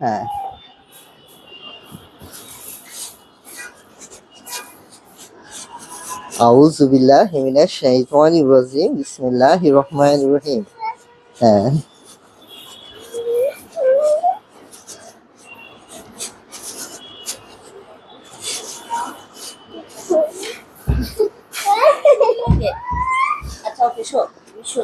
হ্যাঁ। আউযু বিল্লাহি মিনাশ শাইতানির রাজিম বিসমিল্লাহির রহমানির রহিম। হ্যাঁ। আচ্ছা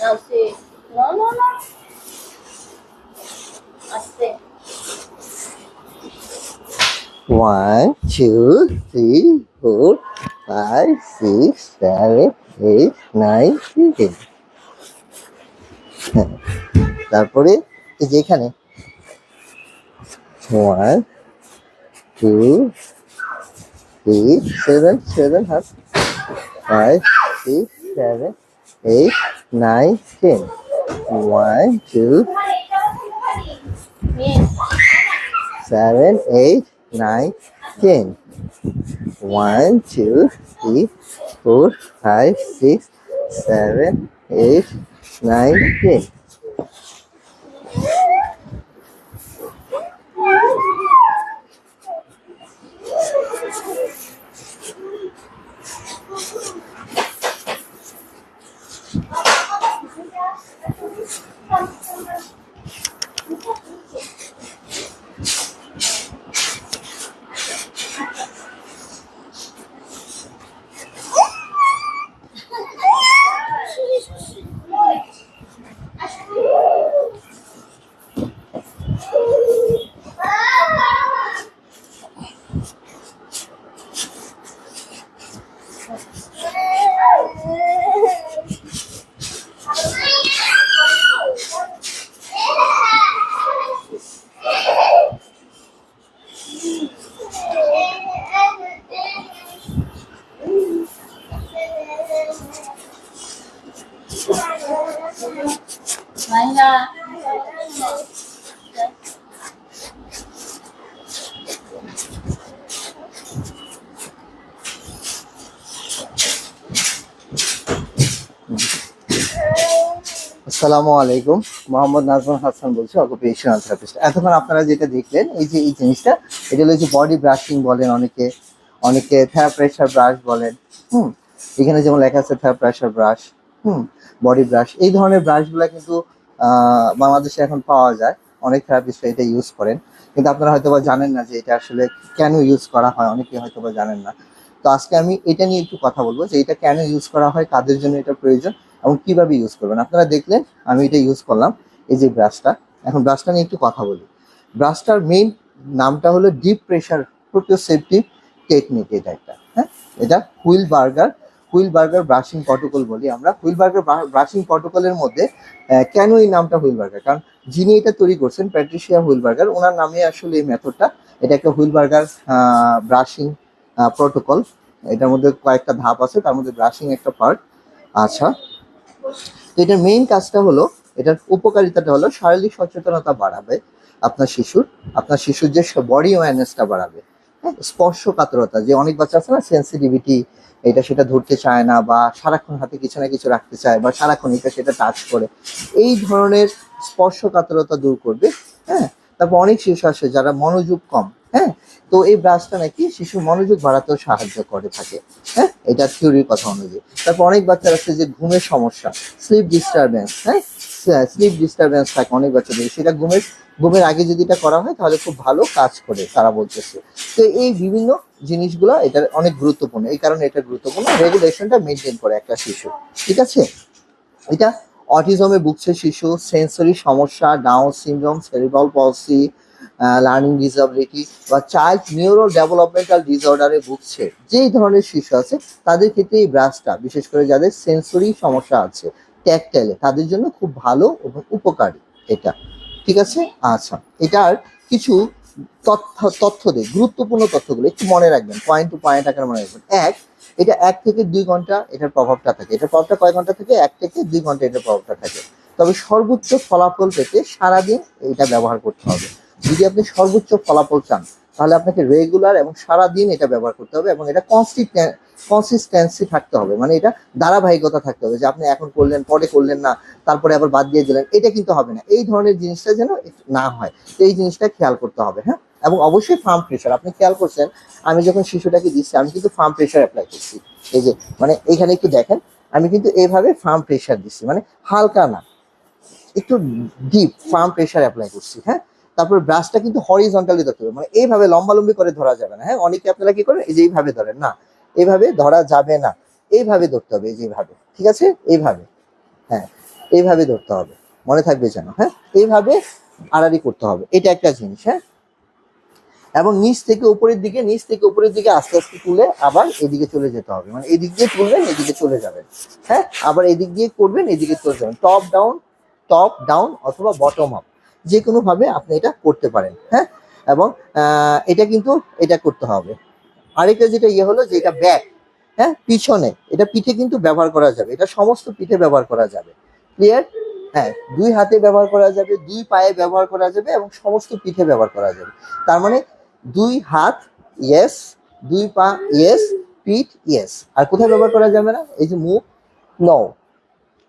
Now see. No, no, no. আস্তে one two three four five six seven eight nine ten হ্যাঁ তারপরে এই যে এখানে one two, eight, seven, seven half, five, six, seven, eight, nine, ten. One, two, seven, eight, nine, ten. One, two, three, four, five, six, seven, eight, nine, ten. আসসালামু আলাইকুম। মোহাম্মদ নাজমুল হাসান বলছি occupational therapist এতক্ষণ আপনারা যেটা দেখলেন, এই যে এই জিনিসটা, এটা হলো যে বডি ব্রাশিং বলেন অনেকে অনেকে প্রেশার ব্রাশ বলেন, হুম? এখানে যেমন লেখা আছে প্রেশার ব্রাশ হুম? বডি ব্রাশ এই ধরনের ব্রাশগুলো কিন্তু বাংলাদেশে এখন পাওয়া যায়। অনেক থেরাপিস্ট এটা ইউজ করেন। কিন্তু আপনারা হয়তো বা জানেন না যে এটা আসলে কেন ইউজ করা হয়, অনেকে হয়তো বা জানেন না। তো আজকে আমি এটা নিয়ে একটু কথা বলব যে এটা কেন ইউজ করা হয়, কাদের জন্য এটা প্রয়োজন এবং কীভাবে ইউজ করবেন? আপনারা দেখলেন আমি এটা ইউজ করলাম, এই যে ব্রাশটা এখন ব্রাশটা নিয়ে একটু কথা বলি। ব্রাশটার মেইন নামটা হলো ডিপ প্রেশার প্রোটোসেপটিভ টেকনিক এটা একটা হ্যাঁ? এটা Wilbarger Wilbarger brushing protocol বলি আমরা। হুইল বার্গার ব্রাশিং প্রটোকলের মধ্যে কেন এই নামটা হুইল বার্গার কারণ যিনি এটা তৈরি করছেন প্যাট্রিশিয়া হুইল বার্গার ওনার নামে আসলে এই মেথডটা এটা একটা হুইল বার্গার ব্রাশিং প্রোটোকল এটার মধ্যে কয়েকটা ধাপ আছে, তার মধ্যে ব্রাশিং একটা পার্ট আচ্ছা এটার মেইন কাজটা হলো, এটার উপকারিতাটা হলো শারীরিক সচেতনতা বাড়াবে আপনার শিশুর আপনার শিশুর যে বডি অ্যাওয়ারনেসটা বাড়াবে। হ্যাঁ স্পর্শকাতরতা, যে অনেক বাচ্চা আছে না সেন্সিটিভিটি এটা সেটা ধরতে চায় না বা সারাক্ষণ হাতে কিছু না কিছু রাখতে চায় বা সারাক্ষণ এটা সেটা টাচ করে। এই ধরনের স্পর্শকাতরতা দূর করবে। হ্যাঁ তারপর অনেক শিশু আসে যারা মনোযোগ কম হ্যাঁ? তো এই ব্রাশটা নাকি শিশু মনোযোগ বাড়াতেও সাহায্য করে থাকে হ্যাঁ? এটা থিওরির কথা অনুযায়ী। তারপর অনেক বাচ্চার আছে যে ঘুমের সমস্যা স্লিপ ডিস্টারবেন্স হ্যাঁ? স্লিপ ডিস্টারবেন্স থাকে অনেক বাচ্চাদের। সেটা ঘুমের ঘুমের আগে যদি এটা করা হয়, তাহলে খুব ভালো কাজ করে তারা বলতেছে। তো এই বিভিন্ন জিনিসগুলো এটা অনেক গুরুত্বপূর্ণ। এই কারণে এটা গুরুত্বপূর্ণ। রেগুলেশনটা মেনটেন করে একটা শিশু। ঠিক আছে? এটা অটিজমে ভুগছে শিশু সেন্সরি সমস্যা down syndrome cerebral palsy learning disability বা চাইল্ড নিউরো ডেভেলপমেন্টাল ডিসঅর্ডারে ভুগছে, যেই ধরনের শিশু আছে, তাদের ক্ষেত্রে এই ব্রাশটা বিশেষ করে যাদের সেন্সরি সমস্যা আছে ট্যাকটাইলে তাদের জন্য খুব ভালো উপকারী এটা। ঠিক আছে? আচ্ছা এটার কিছু তথ্য তথ্য দেয় গুরুত্বপূর্ণ তথ্যগুলো একটু মনে রাখবেন পয়েন্ট টু পয়েন্ট আকারে মনে রাখবেন। এক, এটা এক থেকে দুই ঘণ্টা এটার প্রভাবটা থাকে, এটার প্রভাবটা কয় ঘণ্টা থেকে? এক থেকে দুই ঘণ্টা এটার প্রভাবটা থাকে। তবে সর্বোচ্চ ফলাফল পেতে সারাদিন এটা ব্যবহার করতে হবে। যদি আপনি সর্বোচ্চ ফলাফল চান, তাহলে আপনাকে রেগুলার এবং সারাদিন এটা ব্যবহার করতে হবে এবং এটা কনসিস্টেন্সি থাকতে হবে। মানে এটা ধারাবাহিকতা থাকতে হবে যে আপনি এখন করলেন, পরে করলেন না, তারপরে আবার বাদ দিয়ে দিলেন, এটা কিন্তু হবে না। এই ধরনের জিনিসটা যেন না হয় তো এই জিনিসটা খেয়াল করতে হবে হ্যাঁ? এবং অবশ্যই ফার্ম প্রেশার আপনি খেয়াল করছেন, আমি যখন শিশুটাকে দিচ্ছি, আমি কিন্তু ফার্ম প্রেশার অ্যাপ্লাই করছি। এই যে মানে এখানে একটু দেখেন, আমি কিন্তু এইভাবে ফার্ম প্রেশার দিচ্ছি মানে হালকা না, একটু ডিপ ফার্ম প্রেশার অ্যাপ্লাই করছি হ্যাঁ? তারপর ব্রাশটা কিন্তু হরিজন্টালি ধরতে হবে। মানে এইভাবে লম্বালম্বি করে ধরা যাবে না। হ্যাঁ অনেকে আপনারা কি করেন? এই যে এইভাবে ধরেন। না, এইভাবে ধরা যাবে না। এইভাবে ধরতে হবে, এই যে ঠিক আছে? এইভাবে। হ্যাঁ এইভাবে ধরতে হবে। মনে থাকবে যেন। হ্যাঁ এইভাবে আড়াড়ি করতে হবে। এটা একটা জিনিস। হ্যাঁ? এবং নিচ থেকে উপরের দিকে, নিচ থেকে উপরের দিকে আস্তে আস্তে তুলে আবার এদিকে চলে যেতে হবে। মানে এদিক দিয়ে তুলবেন, এদিকে চলে যাবেন। হ্যাঁ আবার এদিক দিয়ে করবেন, এদিকে চলে যাবেন। টপ ডাউন টপ ডাউন অথবা বটম আপ যে কোনো ভাবে আপনি এটা করতে পারেন হ্যাঁ? এবং এটা কিন্তু এটা করতে হবে। আরেকটা যেটা ইয়ে হলো যে এটা ব্যাক হ্যাঁ? পিছনে, এটা পিঠে কিন্তু ব্যবহার করা যাবে। এটা সমস্ত পিঠে ব্যবহার করা যাবে। ক্লিয়ার হ্যাঁ দুই হাতে ব্যবহার করা যাবে, দুই পায়ে ব্যবহার করা যাবে এবং সমস্ত পিঠে ব্যবহার করা যাবে। তার মানে দুই হাত ইয়েস দুই পা ইয়েস পিঠ ইয়েস আর কোথায় ব্যবহার করা যাবে না? এই যে মুখ নো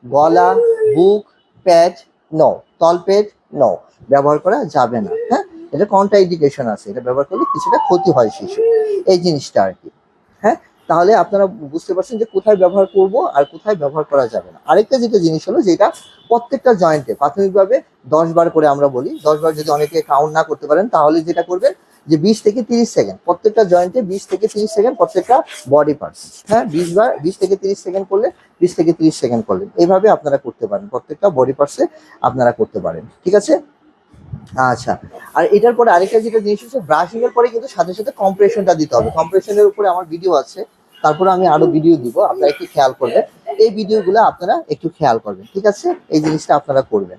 গলা, বুক পেট নো তলপেট নো ব্যবহার করা যাবে না হ্যাঁ? এটা কন্টাইডিকেশন আছে, এটা ব্যবহার করলে কিছুটা ক্ষতি হয় শিশু। এই জিনিসটা আর কি হ্যাঁ? তাহলে আপনারা বুঝতে পারছেন যে কোথায় ব্যবহার করব আর কোথায় ব্যবহার করা যাবে না। আরেকটা যেটা জিনিস হলো যেটা প্রত্যেকটা জয়েন্টে প্রাথমিকভাবে দশ বার করে আমরা বলি, দশ বার যদি অনেকে কাউন্ট না করতে পারেন, তাহলে যেটা করবেন যে বিশ থেকে তিরিশ সেকেন্ড প্রত্যেকটা জয়েন্টে বিশ থেকে তিরিশ সেকেন্ড প্রত্যেকটা বডি পার্টস হ্যাঁ? বিশ বার, বিশ থেকে তিরিশ সেকেন্ড করলে বিশ থেকে তিরিশ সেকেন্ড করলেন। এইভাবে আপনারা করতে পারেন, প্রত্যেকটা বডি পার্টসে আপনারা করতে পারেন, ঠিক আছে? আচ্ছা। আর এটার পরে আরেকটা যেটা জিনিস হচ্ছে ব্রাশিং এর পরে কিন্তু সাথে সাথে কম্প্রেশনটা দিতে হবে। কম্প্রেশনের উপরে আমার ভিডিও আছে। তারপরে আমি আরও ভিডিও দিব, আপনারা একটু খেয়াল করবেন। এই ভিডিওগুলো আপনারা একটু খেয়াল করবেন, ঠিক আছে? এই জিনিসটা আপনারা করবেন।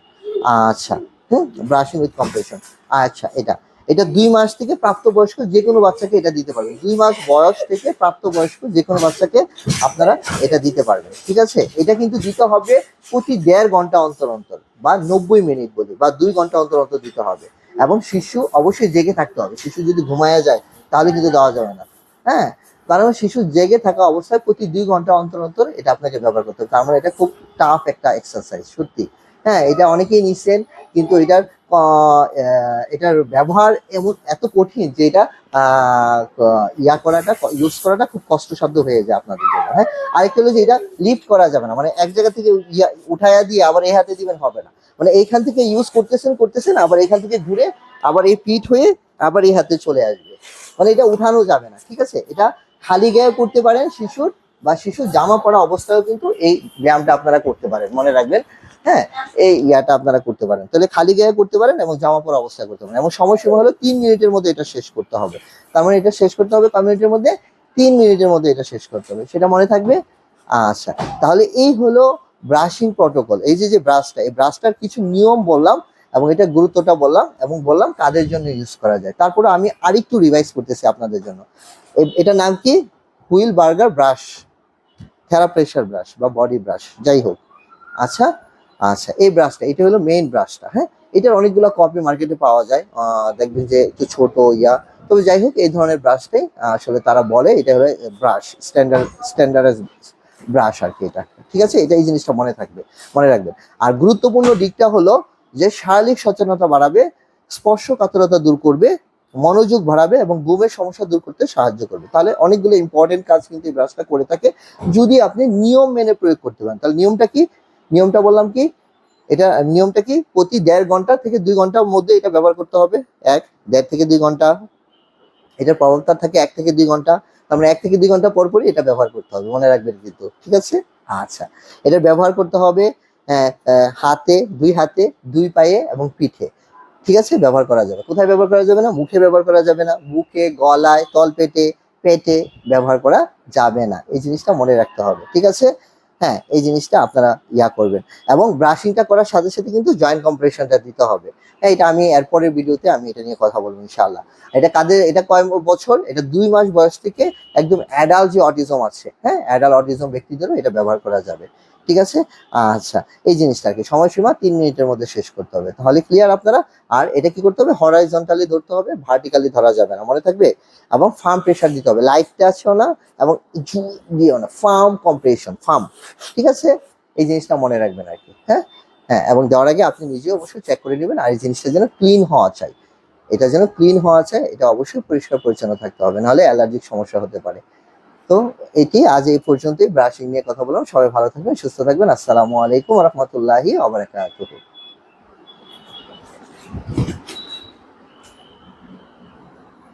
আচ্ছা হ্যাঁ ব্রাশিং উইথ কম্প্রেশন আচ্ছা এটা। এটা দুই মাস থেকে প্রাপ্তবয়স্ক যে কোনো বাচ্চাকে এটা দিতে পারবেন। দুই মাস বয়স থেকে প্রাপ্তবয়স্ক যে কোনো বাচ্চাকে আপনারা এটা দিতে পারবেন। ঠিক আছে? এটা কিন্তু দিতে হবে প্রতি দেড় ঘণ্টা অন্তর অন্তর বা নব্বই মিনিট বলি, বা দুই ঘণ্টা অন্তর অন্তর দিতে হবে। এবং শিশু অবশ্যই জেগে থাকতে হবে। শিশু যদি ঘুমায়া যায়, তাহলে কিন্তু দেওয়া যাবে না। হ্যাঁ? কারণ শিশু জেগে থাকা অবস্থায় প্রতি দুই ঘণ্টা অন্তর অন্তর এটা আপনাকে ব্যবহার করতে হবে। কারণ এটা খুব টাফ একটা এক্সারসাইজ সত্যি। হ্যাঁ এটা অনেকেই নিচ্ছেন, কিন্তু এটার এটার ব্যবহার এমন এত কঠিন যে এটা ইয়া করাটা ইউজ করাটা খুব কষ্টসাধ্য হয়ে যায় আপনাদের জন্য হ্যাঁ? আরেকটা হলো যে এটা লিফট করা যাবে না মানে এক জায়গা থেকে ইয়া উঠায়া দিয়ে আবার এই হাতে দিবেন হবে না। মানে এইখান থেকে ইউজ করতেছেন করতেছেন, আবার এখান থেকে ঘুরে আবার এই পিঠ হয়ে আবার এই হাতে চলে আসবে। মানে এটা উঠানো যাবে না, ঠিক আছে? এটা খালি গায়ে করতে পারেন শিশুর, বা শিশুর জামা পরা অবস্থায়ও কিন্তু এই ব্যায়ামটা আপনারা করতে পারেন, মনে রাখবেন। হ্যাঁ এই ইয়াটা আপনারা করতে পারেন। তাহলে খালি গায়ে করতে পারেন এবং জামা পরা অবস্থায় করতে পারেন। এবং সময়সীমা হলো তিন মিনিটের মধ্যে এটা শেষ করতে হবে। তার মানে এটা শেষ করতে হবে কয় মিনিটের মধ্যে? তিন মিনিটের মধ্যে এটা শেষ করতে হবে। সেটা মনে থাকবে? আচ্ছা তাহলে এই হলো ব্রাশিং প্রটোকল এই যে যে ব্রাশটা এই ব্রাশটার কিছু নিয়ম বললাম এবং এটা গুরুত্বটা বললাম এবং বললাম কাদের জন্য ইউজ করা যায়। তারপরে আমি আরেকটু রিভাইজ করতেছি আপনাদের জন্য। এ- এটার নাম কি? Wilbarger brush therapressure brush বা বডি ব্রাশ যাই হোক। আচ্ছা আচ্ছা এই ব্রাশটা এটা হলো মেইন ব্রাশটা হ্যাঁ? এটার অনেকগুলো কপি মার্কেটে পাওয়া যায়। দেখবেন যে একটু ছোট, ইয়া। তবে যাই হোক, এই ধরনের ব্রাশটাই আসলে তারা বলে, এটা হলো ব্রাশ স্ট্যান্ডার্ড স্ট্যান্ডার্ড ব্রাশ আর কি এটা। ঠিক আছে? এটা এই জিনিসটা মনে থাকবে, মনে রাখবেন। আর গুরুত্বপূর্ণ দিকটা হলো যে শারীরিক সচেতনতা বাড়াবে স্পর্শকাতরতা দূর করবে, মনোযোগ বাড়াবে এবং ঘুমের সমস্যা দূর করতে সাহায্য করবে। তাহলে অনেকগুলো ইম্পর্টেন্ট কাজ কিন্তু এই ব্রাশটা করে থাকে। যদি আপনি নিয়ম মেনে প্রয়োগ করতে পারেন, তাহলে নিয়মটা কি? নিয়মটা বললাম কি? এটা নিয়মটা কি? প্রতি দেড় ঘণ্টা থেকে দুই ঘণ্টার মধ্যে এটা ব্যবহার করতে হবে। এক দেড় থেকে দুই ঘণ্টা। এটার প্রভাবটা থাকে এক থেকে দুই ঘণ্টা। তার মানে এক থেকে দুই ঘণ্টা পর পরই এটা ব্যবহার করতে হবে। মনে রাখবেন কিন্তু ঠিক আছে? আচ্ছা। এটা ব্যবহার করতে হবে আহ, হাতে দুই হাতে দুই পায়ে এবং পিঠে। ঠিক আছে? ব্যবহার করা যাবে। কোথায় ব্যবহার করা যাবে না? মুখে ব্যবহার করা যাবে না। মুখে গলায় তলপেটে পেটে ব্যবহার করা যাবে না। এই জিনিসটা মনে রাখতে হবে। ঠিক আছে? হ্যাঁ এই জিনিসটা আপনারা ইয়া করবেন। এবং ব্রাশিংটা করার সাথে সাথে কিন্তু জয়েন্ট কম্প্রেশনটা দিতে হবে। হ্যাঁ এটা আমি এরপরের ভিডিওতে আমি এটা নিয়ে কথা বলব ইনশাল্লাহ এটা কাদের, এটা কয় বছর? এটা দুই মাস বয়স থেকে একদম অ্যাডাল্ট যে অটিজম আছে হ্যাঁ অ্যাডাল্ট অটিজম ব্যক্তিদেরও এটা ব্যবহার করা যাবে। ঠিক আছে? আচ্ছা এই জিনিসটা আর কি সময়সীমা তিন মিনিটের মধ্যে শেষ করতে হবে। তাহলে ক্লিয়ার আপনারা? আর এটা কি করতে হবে? হরাইজন্টালি ধরতে হবে ভার্টিক্যালি ধরা যাবে না। মনে থাকবে? এবং ফার্ম প্রেশার দিতে হবে। লাইট টাচও না, এবং দিও না। ফার্ম কম্প্রেশন ফার্ম ঠিক আছে? এই জিনিসটা মনে রাখবেন আর কি হ্যাঁ? হ্যাঁ এবং দেওয়ার আগে আপনি নিজে অবশ্যই চেক করে নেবেন আর এই জিনিসটা যেন ক্লিন হওয়া চাই। এটা যেন ক্লিন হওয়া চাই, এটা অবশ্যই পরিষ্কার পরিচ্ছন্ন থাকতে হবে। নাহলে অ্যালার্জিক সমস্যা হতে পারে। তো এটি আজ এই পর্যন্তই। ব্রাশিং নিয়ে কথা বললাম। সবাই ভালো থাকবেন, সুস্থ থাকবেন। আসসালামু আলাইকুম রহমতুল্লাহি আবরাকাতুহু